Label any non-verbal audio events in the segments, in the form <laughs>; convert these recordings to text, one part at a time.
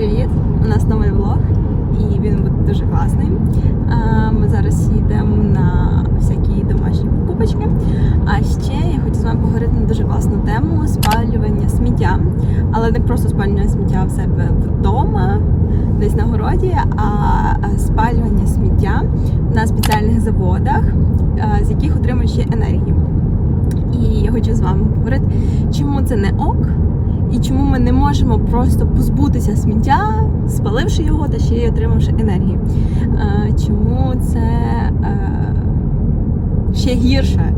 Привіт! У нас новий влог, і він буде дуже класний. Ми зараз їдемо на всякі домашні покупочки. А ще я хочу з вами поговорити на дуже класну тему спалювання сміття. Але не просто спалювання сміття в себе вдома, десь на городі, а спалювання сміття на спеціальних заводах, з яких отримують ще енергію. І я хочу з вами поговорити, чому це не ок, і чому ми не можемо просто позбутися сміття, спаливши його та ще й отримавши енергію. Е, Чому це е, ще гірше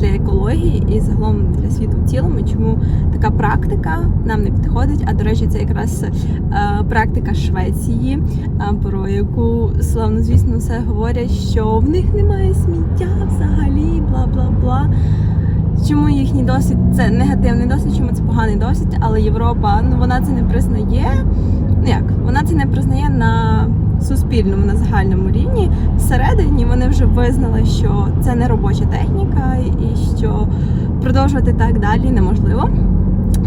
для екології і загалом для світу в цілому, чому така практика нам не підходить. А до речі, це якраз е, практика Швеції, про яку славно, звісно, все говорять, що в них немає сміття взагалі, бла бла бла. Чому їхній досвід це негативний досвід, чому це поганий досвід, але Європа ну вона це не признає. Ну як вона це не признає на суспільному, на загальному рівні. Всередині вони вже визнали, що це не робоча техніка, і що продовжувати так далі неможливо.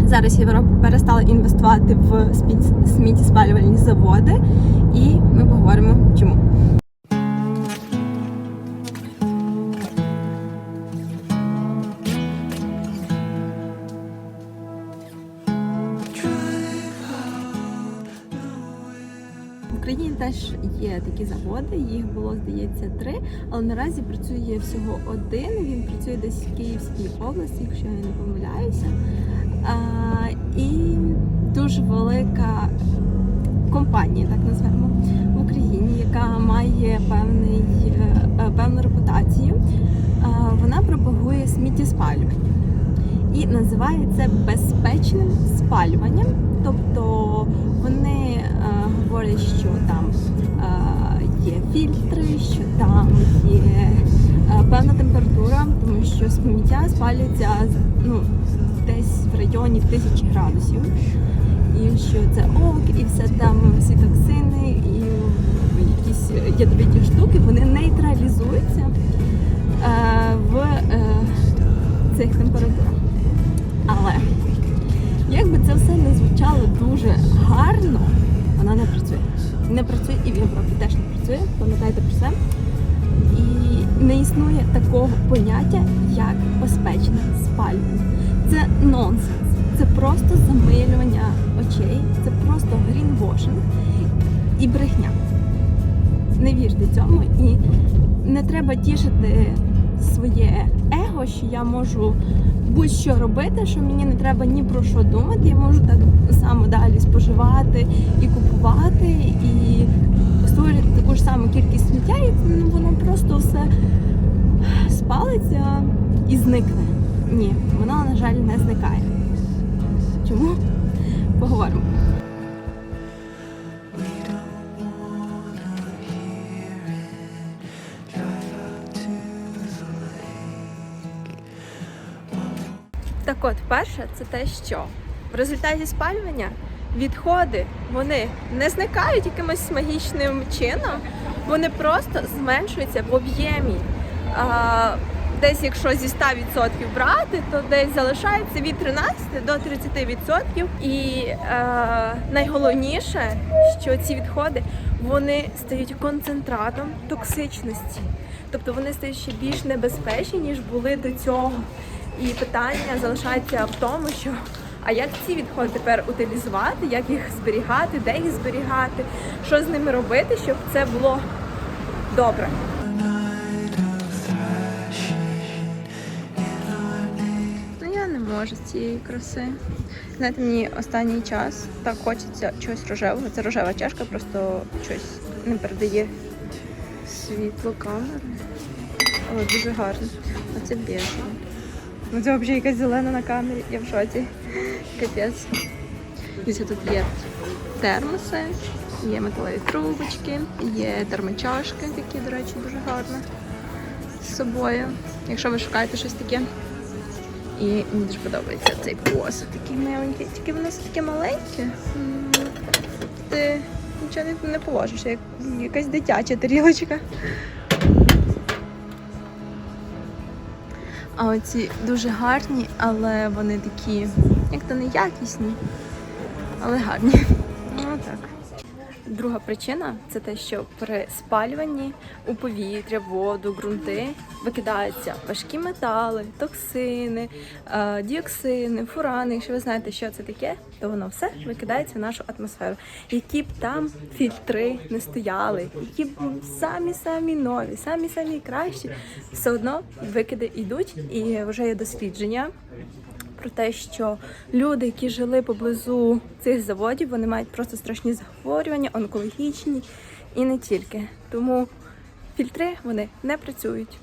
Зараз Європа перестала інвестувати в сміт- сміттєспалювальні заводи, і ми поговоримо чому. Теж є такі заводи, їх було, здається, три, але наразі працює всього один. Він працює десь в Київській області, якщо я не помиляюся. А, і дуже велика компанія, так назвемо, в Україні, яка має певний, е, е, певну репутацію. Вона пропагує сміттєспалювання і називає це безпечним спалюванням. Тобто вони е, говорять, що там е, є фільтри, що там є е, певна температура, тому що сміття спалюється ну, десь в районі тисячі градусів. І що це ок, і все там всі токсини, і якісь ядовиті штуки, вони нейтралізуються е, в цих температурах. Але як би це все не звучало дуже гарно, вона не працює. Не працює і в Європі теж не працює, пам'ятайте про це. І не існує такого поняття, як безпечне спалювання. Це нонсенс. Це просто замилювання очей, це просто грінвошинг і брехня. Не вірте цьому і не треба тішити своє его, що я можу будь-що робити, що мені не треба ні про що думати. Я можу так само далі споживати і купувати, і створювати таку ж саму кількість сміття, і ну, воно просто все спалиться і зникне. Ні, воно, на жаль, не зникає. Чому? Поговоримо. Так от, перше, це те, що в результаті спалювання відходи вони не зникають якимось магічним чином, вони просто зменшуються в об'ємі. Десь якщо зі 100% брати, то десь залишається від 13 до 30%. І е, найголовніше, що ці відходи вони стають концентратом токсичності. Тобто вони стають ще більш небезпечні, ніж були до цього. І питання залишається в тому, що а як ці відходи тепер утилізувати, як їх зберігати, де їх зберігати, що з ними робити, щоб це було добре. Ну я не можу цієї краси. Знаєте, мені останній час так хочеться чогось рожевого. Це рожева чашка, просто щось не передає світло камери. Але дуже гарно. Оце біжево. Ну це взагалі якась зелена на камері, я в шоці. Капець. Десь тут є термоси, є металеві трубочки, є термочашки, які, до речі, дуже гарно з собою. Якщо ви шукаєте щось таке. І мені дуже подобається цей посуд такий миленький. Тільки воно все таке маленьке. Ти нічого не положиш, як якась дитяча тарілочка. А оці дуже гарні, але вони такі, як то не якісні, але гарні. Ну, так. Друга причина це те, що при спалюванні у повітря, воду, ґрунти викидаються важкі метали, токсини, е, діоксини, фурани. Якщо ви знаєте, що це таке, то воно все викидається в нашу атмосферу. Які б там фільтри не стояли, які б самі самі нові, самі самі кращі, все одно викиди йдуть, і вже є дослідження про те, що люди, які жили поблизу цих заводів, вони мають просто страшні захворювання, онкологічні і не тільки. Тому фільтри вони не працюють.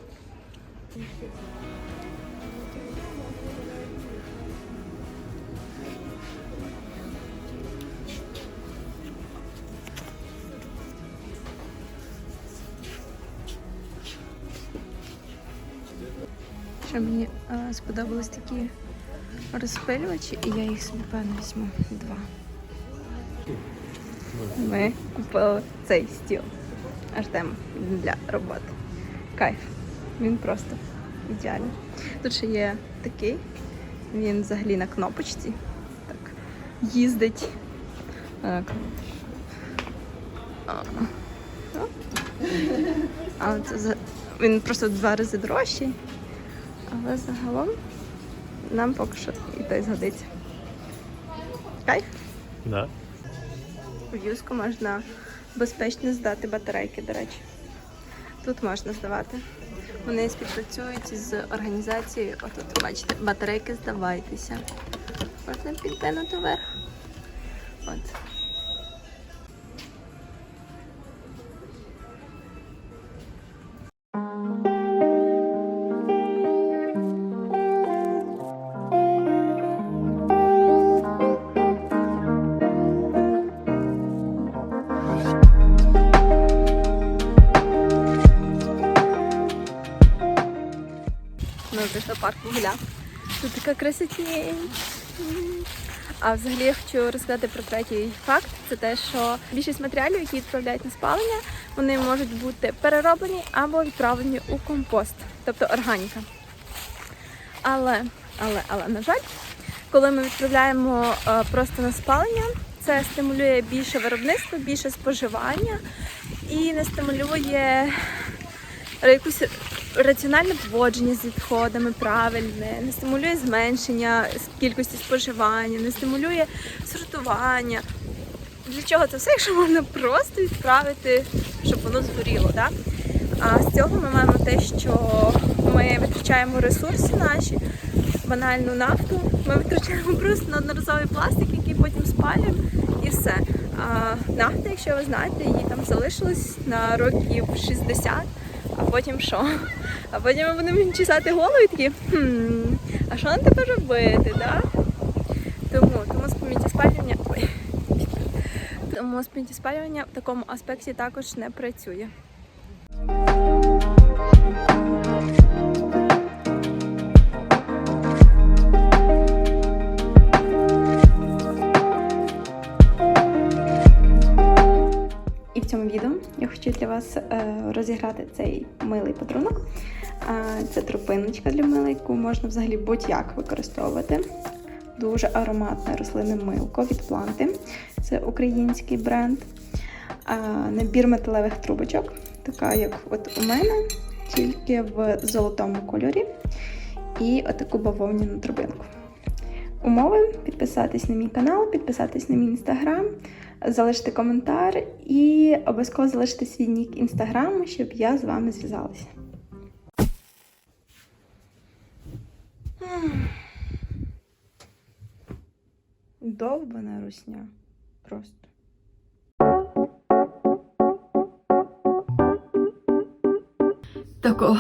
Ще мені сподобались такі розпилювачі, і я їх собі певно візьму два. Ми купили цей стіл Артем для роботи. Кайф. Він просто ідеальний. Тут ще є такий. Він взагалі на кнопочці. Так. Їздить. Так. А. А це за... Він просто два рази дорожчий. Але загалом нам поки що і той згодиться. Кайф. Да. В юску можна безпечно здати батарейки, до речі. Тут можна здавати. Вони співпрацюють з організацією. Отут, бачите, батарейки здавайтеся. Можна підтягнути вверх. От. Прийшли в парк Вугля. Тут така красотень. А взагалі я хочу розказати про третій факт. Це те, що більшість матеріалів, які відправляють на спалення, вони можуть бути перероблені або відправлені у компост, тобто органіка. Але, але, але, на жаль, коли ми відправляємо е, просто на спалення, це стимулює більше виробництво, більше споживання і не стимулює якусь раціональне поводження з відходами, правильне, не стимулює зменшення кількості споживання, не стимулює сортування. Для чого це все, якщо можна просто відправити, щоб воно згоріло, так? А з цього ми маємо те, що ми витрачаємо ресурси наші, банальну нафту, ми витрачаємо просто на одноразовий пластик, який потім спалюємо і все. А нафта, якщо ви знаєте, її там залишилось на років 60, а потім що? А потім ми будемо чесати голову і такі, хм, а що нам тепер робити, да? Тому, тому сміттєспалювання. Ой. Тому сміттєспалювання в такому аспекті також не працює. Відео я хочу для вас е, розіграти цей милий подарунок. Це тропиночка для мила, яку можна взагалі будь-як використовувати. Дуже ароматне рослинне милко від планти. Це український бренд. Набір металевих трубочок, така як от у мене, тільки в золотому кольорі. І отаку бавовняну трубинку. Умови підписатись на мій канал, підписатись на мій інстаграм, залишити коментар і обов'язково залишити свій нік інстаграму, щоб я з вами зв'язалася. Довбана русня. Просто. Тако.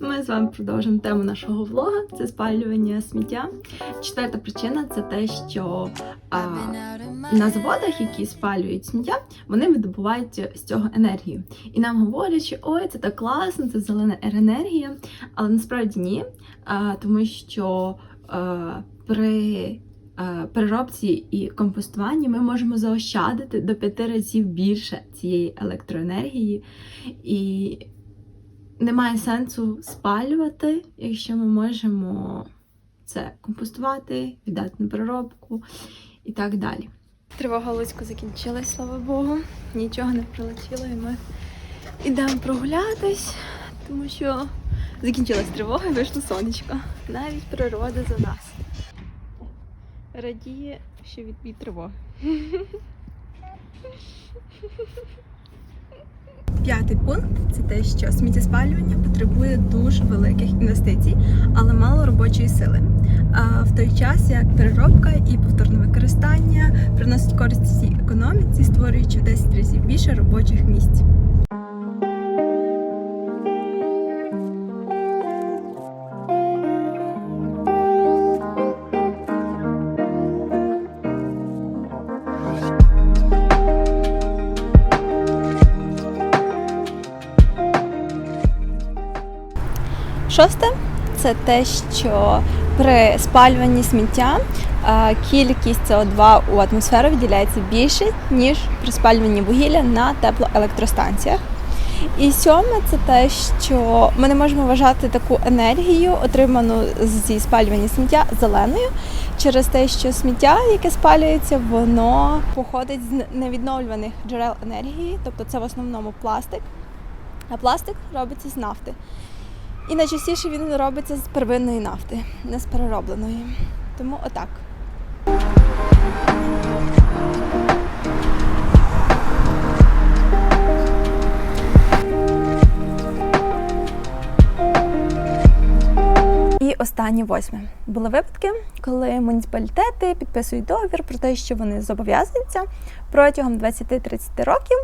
Ми з вами продовжимо тему нашого влога. Це спалювання сміття. Четверта причина це те, що а, на заводах, які спалюють сміття, вони видобувають з цього енергію. І нам говорять, що ой, це так класно, це зелена енергія. Але насправді ні, тому що при переробці і компостуванні ми можемо заощадити до п'яти разів більше цієї електроенергії. І немає сенсу спалювати, якщо ми можемо це компостувати, віддати на переробку і так далі. Тривога Луцьку закінчилась, слава Богу. Нічого не прилетіло, і ми йдемо прогулятись, тому що закінчилась тривога і вийшло сонечко. Навіть природа за нас. Радіє від, від тривоги. <laughs> П'ятий пункт це те, що сміттєспалювання потребує дуже великих інвестицій, але мало робочої сили. А в той час як переробка і повторне використання приносить користь всій економіці, створюючи в 10 разів більше робочих місць. Шосте це те, що при спалюванні сміття е, кількість СО2 у атмосферу виділяється більше, ніж при спалюванні вугілля на теплоелектростанціях. І сьоме це те, що ми не можемо вважати таку енергію, отриману зі спалювання сміття зеленою, через те, що сміття, яке спалюється, воно походить з невідновлюваних джерел енергії, тобто це в основному пластик, а пластик робиться з нафти. І найчастіше він робиться з первинної нафти, не з переробленої. Тому отак. І останнє восьме. Були випадки, коли муніципалітети підписують договір про те, що вони зобов'язуються протягом 20-30 років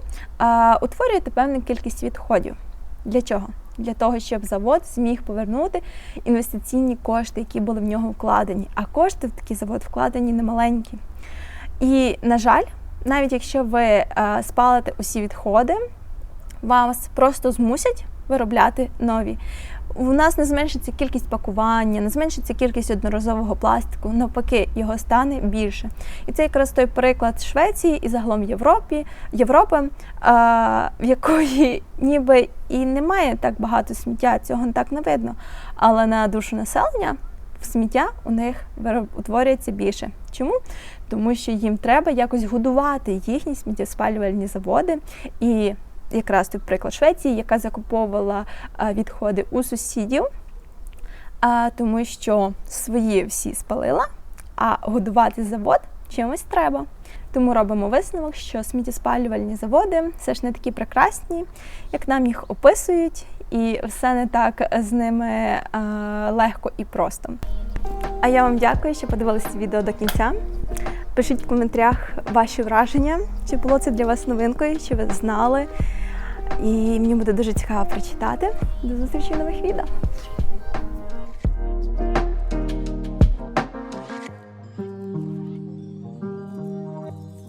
утворювати певну кількість відходів. Для чого? Для того, щоб завод зміг повернути інвестиційні кошти, які були в нього вкладені. А кошти в такий завод вкладені немаленькі. І, на жаль, навіть якщо ви е, спалите усі відходи, вас просто змусять виробляти нові. У нас не зменшиться кількість пакування, не зменшиться кількість одноразового пластику, навпаки, його стане більше. І це якраз той приклад Швеції і загалом Європі, Європи, а, в якої <laughs> ніби і немає так багато сміття, цього так не видно. Але на душу населення сміття у них утворюється більше. Чому? Тому що їм треба якось годувати їхні сміттєспалювальні заводи і якраз тут приклад Швеції, яка закуповувала відходи у сусідів, тому що свої всі спалила, а годувати завод чимось треба. Тому робимо висновок, що сміттєспалювальні заводи все ж не такі прекрасні, як нам їх описують, і все не так з ними а, легко і просто. А я вам дякую, що подивилися відео до кінця. Пишіть в коментарях ваші враження, чи було це для вас новинкою, чи ви знали. І мені буде дуже цікаво прочитати. До зустрічі в нових відео.